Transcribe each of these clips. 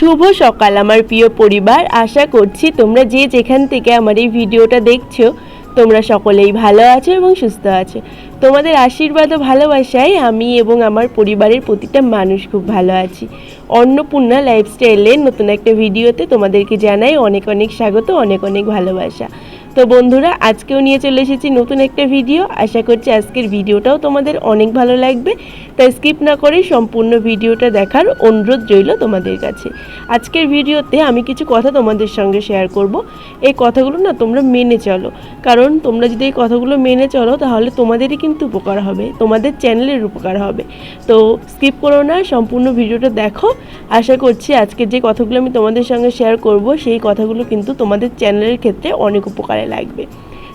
শুভ সকাল, আমার প্রিয় পরিবার। আশা করছি তোমরা যে যেখান থেকে আমার এই ভিডিওটা দেখছ, তোমরা সকলেই ভালো আছো এবং সুস্থ আছো। তোমাদের আশীর্বাদ ও ভালোবাসায় আমি এবং আমার পরিবারের প্রতিটা মানুষ খুব ভালো আছি। অন্নপূর্ণা লাইফস্টাইলের নতুন একটা ভিডিওতে তোমাদেরকে জানাই অনেক অনেক স্বাগত, অনেক অনেক ভালোবাসা। তো বন্ধুরা, আজকেও নিয়ে চলে এসেছি নতুন একটা ভিডিও। আশা করছি আজকের ভিডিওটাও তোমাদের অনেক ভালো লাগবে। তাই স্কিপ না করে সম্পূর্ণ ভিডিওটা দেখার অনুরোধ রইল তোমাদের কাছে। আজকের ভিডিওতে আমি কিছু কথা তোমাদের সঙ্গে শেয়ার করব। এই কথাগুলো না তোমরা মেনে চলো। কারণ তোমরা যদি এই কথাগুলো মেনে চলো, তাহলে তোমাদেরই কিন্তু উপকার হবে। তোমাদের চ্যানেলের উপকার হবে। তো স্কিপ করো না, সম্পূর্ণ ভিডিওটা দেখো। আশা করছি আজকের যে কথাগুলো আমি তোমাদের সঙ্গে শেয়ার করব, সেই কথাগুলো কিন্তু তোমাদের চ্যানেলের ক্ষেত্রে অনেক উপকারে লাগবে।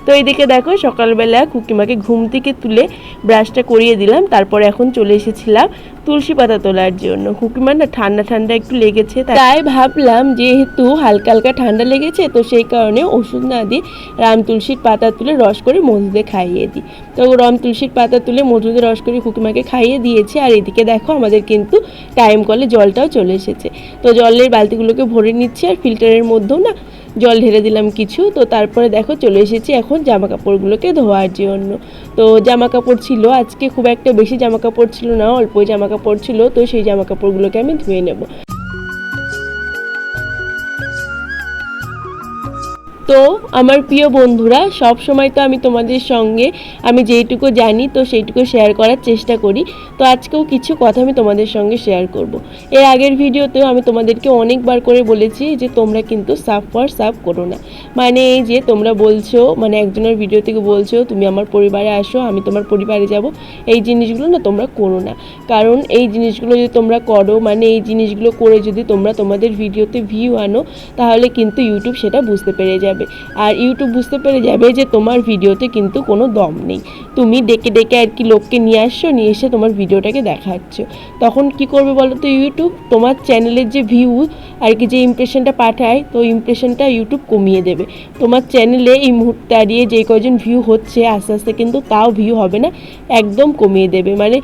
তো এইদিকে দেখো সকালবেলা কুকিমাকে ঘুম থেকে তুলে ব্রাশটা করিয়ে দিলাম, তারপর এখন চলে এসেছিলাম তুলসী পাতা তোলার জন্য। কুকিমার না ঠান্ডা ঠান্ডা একটু লেগেছে, তাই ভাবলাম যেহেতু হালকা হালকা ঠান্ডা লেগেছে, তো সেই কারণে ওষুধ না দিয়ে রাম তুলসীর পাতা তুলে রস করে মধুতে খাইয়ে দিই। তো রাম তুলসীর পাতা তুলে মধুতে রস করে কুকিমাকে খাইয়ে দিয়েছে, আর এদিকে দেখো আমাদের কিন্তু টাইম কলে জলটাও চলে এসেছে। তো জলের বালতিগুলোকে ভরে নিচ্ছে, আর ফিল্টারের মধ্যেও না জল ঢেলে দিলাম কিছু, তো তারপরে দেখো চলে এসেছি এখন জামা কাপড়গুলোকে ধোয়ার জন্য। তো জামা কাপড় ছিল, আজকে খুব একটা বেশি জামা কাপড় ছিল না, অল্পই জামা কাপড় ছিল, তো সেই জামা কাপড়গুলোকে আমি ধুয়ে নেব। তো আমার প্রিয় বন্ধুরা, সব সময় তো আমি তোমাদের সঙ্গে, আমি যেইটুকু জানি তো সেইটুকু শেয়ার করার চেষ্টা করি। তো আজকেও কিছু কথা আমি তোমাদের সঙ্গে শেয়ার করব। এর আগের ভিডিওতেও আমি তোমাদেরকে অনেকবার করে বলেছি যে, তোমরা কিন্তু সাফ ফর সাফ করো না। মানে এই যে, তোমরা বলছো মানে একজনের ভিডিও থেকে বলছো, তুমি আমার পরিবারে আসো, আমি তোমার পরিবারে যাব। এই জিনিসগুলো না তোমরা করো না। কারণ এই জিনিসগুলো যদি তোমরা করো মানে এই জিনিসগুলো করে যদি তোমরা তোমাদের ভিডিওতে ভিউ আনো, তাহলে কিন্তু ইউটিউব সেটা বুঝতে পেরে যাবে। আর ইউটিউব বুঝতে পেরে যাবে যে তোমার ভিডিওতে কিন্তু কোনো দম নেই। তুমি ডেকে ডেকে আর কি লোককে নিয়ে আসছো, নিয়ে এসে তোমার ভিডিওটাকে দেখাচ্ছ। তখন কি করবে বলো তো ইউটিউব তোমার চ্যানেলের যে ভিউ আর কি যে ইমপ্রেশনটা পাঠায়, তো ইমপ্রেশনটা ইউটিউব কমিয়ে দেবে। তোমার চ্যানেলে এই মুহূর্তে দাঁড়িয়ে যে কজন ভিউ হচ্ছে, আস্তে আস্তে কিন্তু তাও ভিউ হবে না, একদম কমিয়ে দেবে। মানে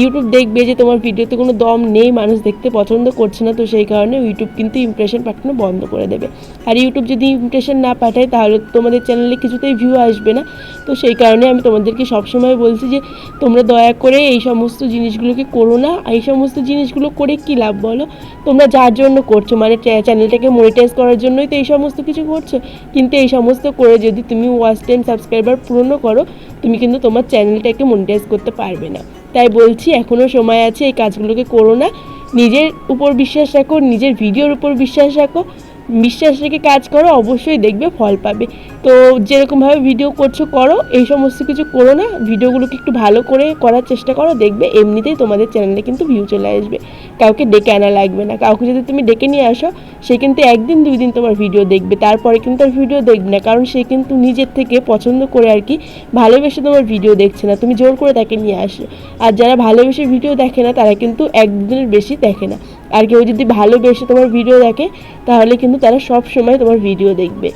ইউটিউব দেখবে যে তোমার ভিডিওতে কোনো দম নেই, মানুষ দেখতে পছন্দ করছে না, তো সেই কারণে ইউটিউব কিন্তু ইমপ্রেশন পাঠানো বন্ধ করে দেবে। আর ইউটিউব যদি ইমপ্রেশন না পাঠাই তাহলে তোমাদের চ্যানেলে কিছুতেই ভিউ আসবে না। তো সেই কারণে আমি তোমাদেরকে সবসময় বলছি যে, তোমরা দয়া করে এই সমস্ত জিনিসগুলোকে করো না। এই সমস্ত জিনিসগুলো করে কী লাভ বলো? তোমরা যার জন্য করছ মানে চ্যানেলটাকে মনিটাইজ করার জন্যই তো এই সমস্ত কিছু করছ। কিন্তু এই সমস্ত করে যদি তুমি ওয়াচ টাইম সাবস্ক্রাইবার পূর্ণ করো, তুমি কিন্তু তোমার চ্যানেলটাকে মনিটাইজ করতে পারবে না। তাই বলছি এখনও সময় আছে এই কাজগুলোকে করো না। নিজের উপর বিশ্বাস রাখো, নিজের ভিডিওর উপর বিশ্বাস রাখো। বিশ্বাস রেখে কাজ করো, অবশ্যই দেখবে, ফল পাবে। তো যেরকমভাবে ভিডিও করছ, করো। এই সমস্ত কিছু করো না ভিডিওগুলোকে একটু ভালো করে করার চেষ্টা করো, দেখবে এমনিতেই তোমাদের চ্যানেলে কিন্তু ভিউ চলে আসবে। কাউকে ডেকে আনা লাগবে না। কাউকে যদি তুমি ডেকে নিয়ে আসো, সে কিন্তু একদিন দুই দিন তোমার ভিডিও দেখবে। তারপরে কিন্তু আর ভিডিও দেখবে না, কারণ সে কিন্তু নিজের থেকে পছন্দ করে আর কি ভালোবেসে তোমার ভিডিও দেখছে না। তুমি জোর করে তাকে নিয়ে আসো। আর যারা ভালোবেসে ভিডিও দেখে না, তারা কিন্তু একদিনের বেশি দেখে না। আর কেউ যদি ভালোবেসে তোমার ভিডিও দেখে, তাহলে কিন্তু তারা সব সময় তোমার ভিডিও দেখবে।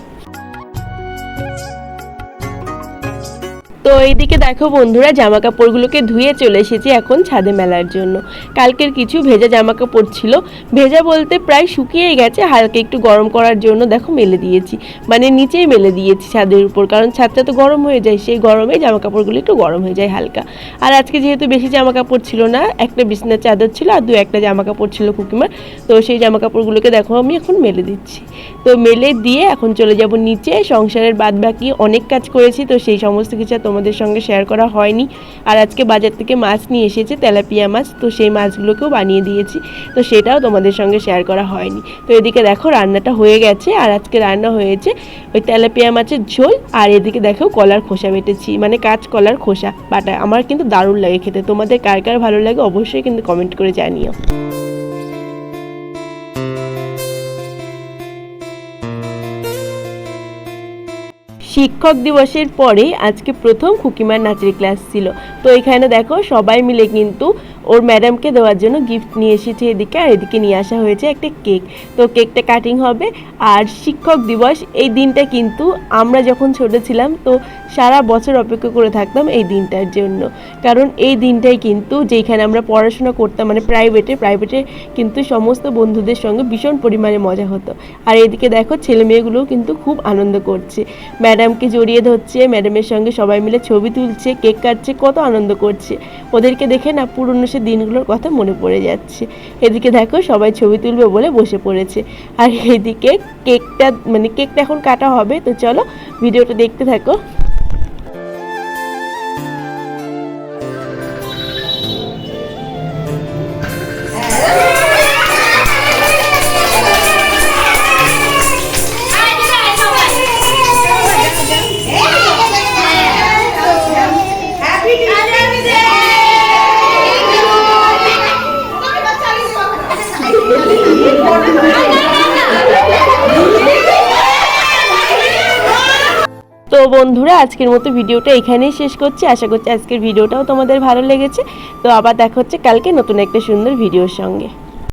তো এইদিকে দেখো বন্ধুরা জামা কাপড়গুলোকে ধুয়ে চলে এসেছি এখন ছাদে মেলার জন্য। কালকের কিছু ভেজা জামা কাপড় ছিল। ভেজা বলতে প্রায় শুকিয়ে গেছে, হালকা একটু গরম করার জন্য দেখো মেলে দিয়েছি। মানে নিচেই মেলে দিয়েছি ছাদের উপর, কারণ ছাদটা তো গরম হয়ে যায়, সেই গরমে জামা কাপড়গুলো একটু গরম হয়ে যায় হালকা। আর আজকে যেহেতু বেশি জামা কাপড় ছিল না, একটা বিছনার চাদর ছিল আর দু একটা জামা কাপড় ছিল কুকিমার। তো সেই জামা কাপড়গুলোকে দেখো আমি এখন মেলে দিচ্ছি। তো মেলে দিয়ে এখন চলে যাব নিচে, সংসারের বাদ বাকি অনেক কাজ করেছি, তো সেই সমস্ত কিছু তোমাদের সঙ্গে শেয়ার করা হয়নি। আর আজকে বাজার থেকে মাছ নিয়ে এসেছে তেলাপিয়া মাছ, তো সেই মাছগুলোকেও বানিয়ে দিয়েছি। তো সেটাও তোমাদের সঙ্গে শেয়ার করা হয়নি। তো এদিকে দেখো রান্নাটা হয়ে গেছে, আর আজকে রান্না হয়েছে ওই তেলাপিয়া মাছের ঝোল, আর এদিকে দেখো কলার খোসা বেটেছি মানে কাঁচ কলার খোসা। বাটা আমার কিন্তু দারুণ লাগে খেতে। তোমাদের কার কার ভালো লাগে অবশ্যই কিন্তু কমেন্ট করে জানিও। শিক্ষক দিবসের পরে আজকে প্রথম খুকিমার নাচের ক্লাস ছিল। তো এখানে দেখো সবাই মিলে কিন্তু ওর ম্যাডামকে দেওয়ার জন্য গিফট নিয়ে এসেছে এদিকে, আর এদিকে নিয়ে আসা হয়েছে একটা কেক তো কেকটা কাটিং হবে, আর শিক্ষক দিবস, এই দিনটা কিন্তু আমরা যখন ছোট ছিলাম, তো সারা বছর অপেক্ষা করে থাকতাম এই দিনটার জন্য। কারণ এই দিনটাই কিন্তু যেখানে আমরা পড়াশোনা করতাম মানে প্রাইভেটে প্রাইভেটে কিন্তু সমস্ত বন্ধুদের সঙ্গে ভীষণ পরিমাণে মজা হতো। আর এদিকে দেখো ছেলে মেয়েগুলোও কিন্তু খুব আনন্দ করছে। ম্যাডামকে জড়িয়ে ধরছে ম্যাডামের সঙ্গে সবাই মিলে ছবি তুলছে কেক কাটছে, কত আনন্দ করছে। ওদেরকে দেখে না পুরনো সে দিনগুলোর কথা মনে পড়ে যাচ্ছে। এদিকে দেখো সবাই ছবি তুলবে বলে বসে পড়েছে। আর এদিকে কেকটা মানে কেকটা এখন কাটা হবে, তো চলো ভিডিওটা দেখতে থাকো। বন্ধুরা, আজকের মতো ভিডিওটা এখানেই শেষ করছি। আশা করছি আজকের ভিডিওটাও তোমাদের ভালো লেগেছে। তো আবার দেখা হচ্ছে কালকে নতুন একটা সুন্দর ভিডিওর সঙ্গে।